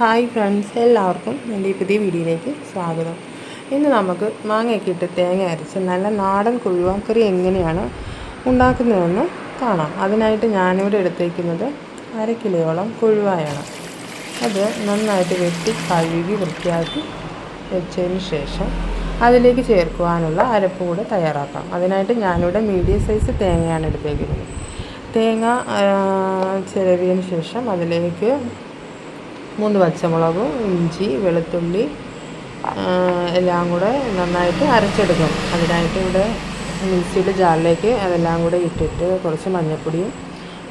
Hi friends എല്ലാവർക്കും എന്റെ ഈ പുതിയ വീഡിയോയിലേക്ക് സ്വാഗതം. ഇന്ന് നമുക്ക് മാങ്ങയൊക്കെ ഇട്ട് തേങ്ങ അരച്ച് നല്ല നാടൻ കുഴുവാക്കറി എങ്ങനെയാണ് ഉണ്ടാക്കുന്നതെന്ന് കാണാം. അതിനായിട്ട് ഞാനിവിടെ എടുത്തേക്കുന്നത് അര കിലോയോളം കുഴുവായാണ് അത് നന്നായിട്ട് വെട്ടി കഴുകി വൃത്തിയാക്കി വെച്ചതിന് ശേഷം അതിലേക്ക് ചേർക്കുവാനുള്ള അരപ്പ് കൂടെ തയ്യാറാക്കാം. അതിനായിട്ട് ഞാനിവിടെ മീഡിയം സൈസ് തേങ്ങയാണ് എടുത്തേക്കുന്നത്. തേങ്ങ ചിരവിയതിന് ശേഷം അതിലേക്ക് മൂന്ന് പച്ചമുളകും ഇഞ്ചി വെളുത്തുള്ളി എല്ലാം കൂടെ നന്നായിട്ട് അരച്ചെടുക്കും അതിനായിട്ട് ഇവിടെ മിക്സിയുടെ ജാറിലേക്ക് അതെല്ലാം കൂടെ ഇട്ടിട്ട് കുറച്ച് മഞ്ഞൾപ്പൊടിയും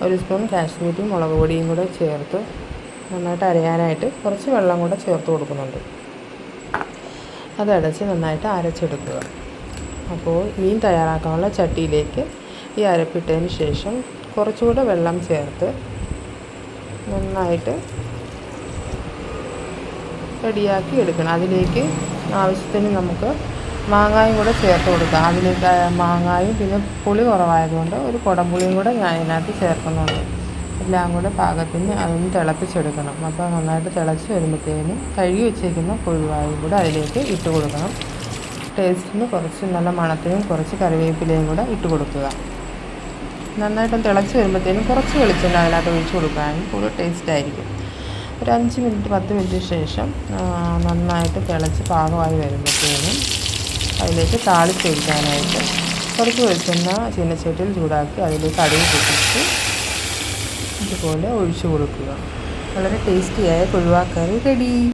ഒരു സ്പൂൺ കാശ്മീരി മുളക് പൊടിയും കൂടെ ചേർത്ത് നന്നായിട്ട് അരയാനായിട്ട് കുറച്ച് വെള്ളം കൂടെ ചേർത്ത് കൊടുക്കുന്നുണ്ട്. അതടച്ച് നന്നായിട്ട് അരച്ചെടുക്കുക. അപ്പോൾ മീൻ തയ്യാറാക്കാനുള്ള ചട്ടിയിലേക്ക് ഈ അരപ്പിട്ടതിന് ശേഷം കുറച്ചുകൂടെ വെള്ളം ചേർത്ത് നന്നായിട്ട് റെഡിയാക്കി എടുക്കണം. അതിലേക്ക് ആവശ്യത്തിന് നമുക്ക് മാങ്ങായും കൂടെ ചേർത്ത് കൊടുക്കാം. അതിലേക്ക് മാങ്ങായും പിന്നെ പുളി കുറവായതുകൊണ്ട് ഒരു കുടംപുളിയും കൂടെ ഞാൻ അതിനകത്ത് ചേർക്കുന്നുണ്ട്. എല്ലാം കൂടെ പാകത്തിന് അതൊന്ന് തിളപ്പിച്ചെടുക്കണം. അപ്പോൾ നന്നായിട്ട് തിളച്ച് വരുമ്പോഴത്തേനും കഴുകി വെച്ചേക്കുന്ന പുഴുവായും കൂടെ അതിലേക്ക് ഇട്ട് കൊടുക്കണം. ടേസ്റ്റിന് കുറച്ച് നല്ല മണത്തിനും കുറച്ച് കറിവേപ്പിലയും കൂടെ ഇട്ട് കൊടുക്കുക. നന്നായിട്ട് തിളച്ച് വരുമ്പോഴത്തേനും കുറച്ച് വെളിച്ചെണ്ണ അതിനകത്ത് ഒഴിച്ച് കൊടുക്കുകയാണെങ്കിൽ കൂടുതൽ ടേസ്റ്റ് ആയിരിക്കും. ഒരു അഞ്ച് മിനിറ്റ് പത്ത് മിനിറ്റ് ശേഷം നന്നായിട്ട് തിളച്ച് പാകമായി വരുമ്പോഴത്തേനും അതിലേക്ക് താളിച്ചൊഴിക്കാനായിട്ട് കുറച്ച് വെളിച്ചെണ്ണ ചീനച്ചട്ടിയിൽ ചൂടാക്കി അതിലേക്ക് അടിയിൽ പൊട്ടിച്ച് ഇതുപോലെ ഒഴിച്ചു കൊടുക്കുക. വളരെ ടേസ്റ്റിയായ കൊഴുവാക്കറി റെഡി.